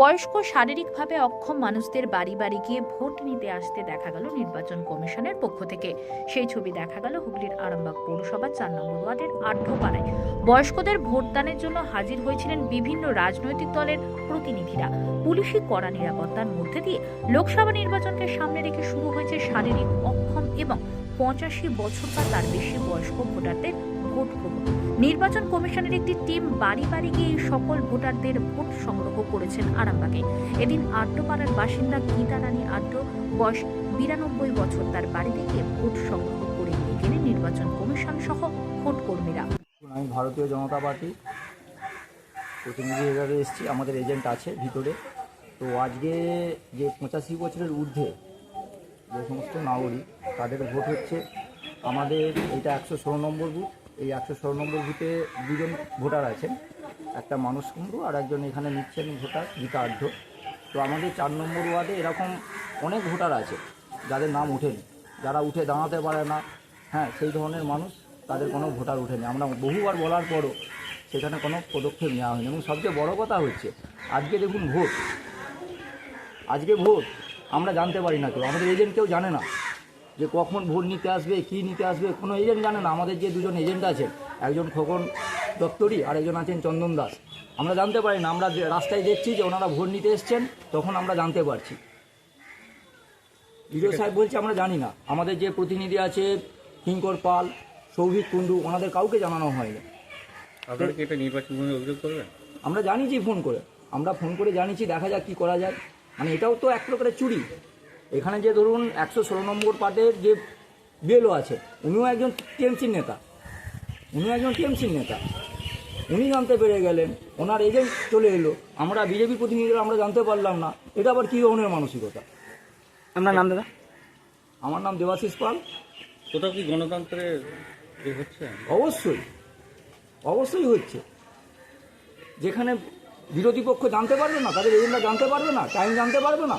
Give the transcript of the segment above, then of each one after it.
বয়স্ক শারীরিকভাবে অক্ষম মানুষদের বাড়ি বাড়ি গিয়ে ভোট নিতে আসতে দেখা গেল নির্বাচন কমিশনের পক্ষ থেকে। সেই ছবি দেখা গেল হুগলির আরামবাগ পৌরসভা চার নম্বর ওয়ার্ডের আঢ্যপাড়ায় বয়স্কদের ভোটদানের জন্য হাজির হয়েছিলেন বিভিন্ন রাজনৈতিক দলের প্রতিনিধিরা। পুলিশি কড়া নিরাপত্তার মধ্যে দিয়ে লোকসভা নির্বাচনকে সামনে রেখে শুরু হয়েছে শারীরিক অক্ষম এবং পঁচাশি বছর বা তার বেশি বয়স্ক ভোটারদের ভোট গ্রহণ নির্বাচন কমিশনের একটি টিম বাড়ি বাড়ি গিয়ে সকল ভোটারদের ভোট সংগ্রহ করেছেন আরামবাগে। এদিন আড্ডপাড়ার বাসিন্দা গীতা রানী আড্ড বয়স বিরানব্বই বছর তার বাড়ি থেকে ভোট সংগ্রহ করে নিয়ে গেলেন নির্বাচন কমিশন সহ ভোট কর্মীরা। আমি ভারতীয় জনতা পার্টি প্রতিনিধি হিসাবে এসেছি, আমাদের এজেন্ট আছে ভিতরে। তো আজকে যে পঁচাশি বছরের ঊর্ধ্বে যে সমস্ত নাগরিক, তাদের ভোট হচ্ছে, আমাদের এইটা একশো ষোলো নম্বর বুথ এই একশো ষোলো নম্বর বুথে দুজন ভোটার আছেন। একটা মানুষ কুণ্ডু আর একজন এখানে নিচ্ছেন ভোটার, গীতা তো আমাদের চার নম্বর ওয়ার্ডে এরকম অনেক ভোটার আছে, যাদের নাম ওঠেনি। যারা উঠে দাঁড়াতে পারে না হ্যাঁ সেই ধরনের মানুষ তাদের কোনো ভোটার ওঠেনি। আমরা বহুবার বলার পরও সেখানে কোনো পদক্ষেপ নেওয়া হয়নি। এবং সবচেয়ে বড় কথা হচ্ছে, আজকে দেখুন ভোট। আজকে ভোট, আমরা জানতে পারি না কেউ। আমাদের এজেন্ট কেউ জানে না। যে কখন ভোট নিতে আসবে কি নিতে আসবে কোনো এজেন্ট জানে না। আমাদের যে দুজন এজেন্ট আছেন একজন খোকন দপ্তরি আর একজন আছেন চন্দন দাস। আমরা জানতে পারি না আমরা রাস্তায় দেখছি যে ওনারা ভোট নিতে এসছেন তখন আমরা জানতে পারছি। বিডিও সাহেব বলছে আমরা জানি না। আমাদের যে প্রতিনিধি আছে কিঙ্কর পাল সৌভিক কুণ্ডু ওনাদের কাউকে জানানো হয়নি। আপনারা কি এটা নির্বাচন অভিযোগ করবেন? আমরা জানিছি ফোন করে। আমরা ফোন করে জানিছি দেখা যাক কী করা যায়। মানে এটাও তো এক প্রকারের চুরি। এখানে যে ধরুন একশো ষোলো নম্বর পার্টের যে বিএলও আছে উনিও একজন টিএমসির নেতা। উনিও একজন টিএমসির নেতা। উনি জানতে পেরে গেলেন ওনার এজেন্ট চলে এলো। আমরা বিজেপি প্রতিনিধিরা আমরা জানতে পারলাম না এটা আবার কী ধরনের মানসিকতা? আপনার নাম দাদা? আমার নাম দেবাশিস পাল। কোথাও কি গণতন্ত্রের এ হচ্ছে? অবশ্যই অবশ্যই হচ্ছে। যেখানে বিরোধী পক্ষ জানতে পারবে না তাদের এজেন্টরা জানতে পারবে না টাইম জানতে পারবে না।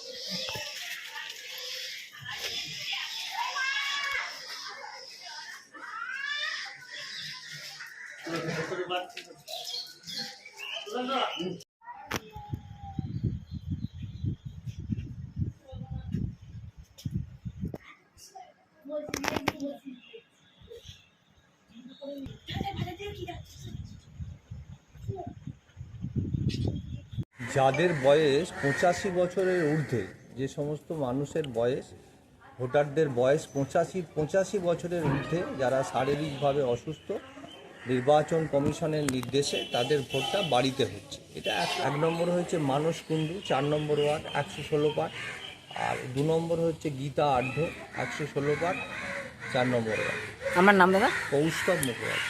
যাদের বয়স পঁচাশি বছরের ঊর্ধ্বে, যে সমস্ত মানুষের বয়স, ভোটারদের বয়স পঁচাশি পঁচাশি বছরের ঊর্ধ্বে যারা শারীরিকভাবে অসুস্থ নির্বাচন কমিশনের নির্দেশে তাদের ভোটটা বাড়িতে হচ্ছে। এটা এক এক নম্বর হয়েছে মানস কুণ্ডু চার নম্বর ওয়ার্ড একশো ষোলো পাট আর দু নম্বর হচ্ছে গীতা আঢ্য একশো ষোলো পাট চার নম্বর ওয়ার্ড। আমার নাম দাদা? কৌস্তব মুখোপাধ্যায়।